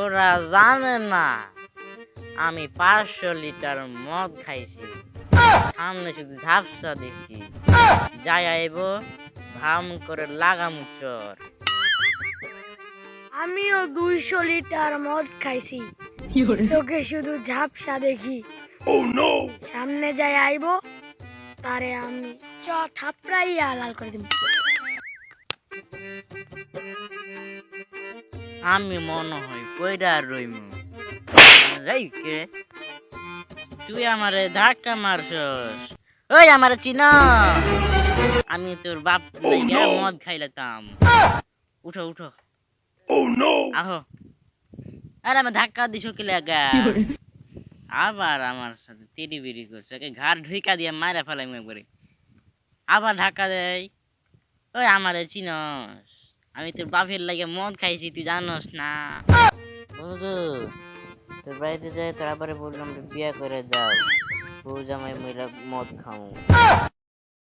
ওরা জানে না আমি পাঁচশো লিটার মদ খাইছি। সামনে শুধু ঝাপসা দেখি। যাই আইব ভাম করে লাগাম চর। আমিও দুইশো লিটার মদ খাইছি। চোখে শুধু ঝাপসা দেখি। সামনে যাই আইব তারে আমি চ থাপড়াই লাল করে দিব আমি মনে হয় কইরা রইম। কে? তুই আমারে ধাক্কা মারছস। ওই আমারে চিন। আমি তোর বাপ লাইগা মদ খাইলাম। উঠো উঠো। আহো। আরে আমি ধাক্কা দিছো কি লাগা? আবার আমার সাথে তিরি বিড়ি করছে। ওকে ঘাট ঢুইকা দিয়ে মারা ফেলাই একবারে। আবার ধাক্কা দেয়। ওই আমারে চিনস। আমি তোর বাপের লাগে মদ খাইছি, তুই জানোস না। বন্ধু, তোর বাড়িতে যাই, তারপরে বললাম বিয়ে করে দাও। বউ জামাই মহিলা মদ খাও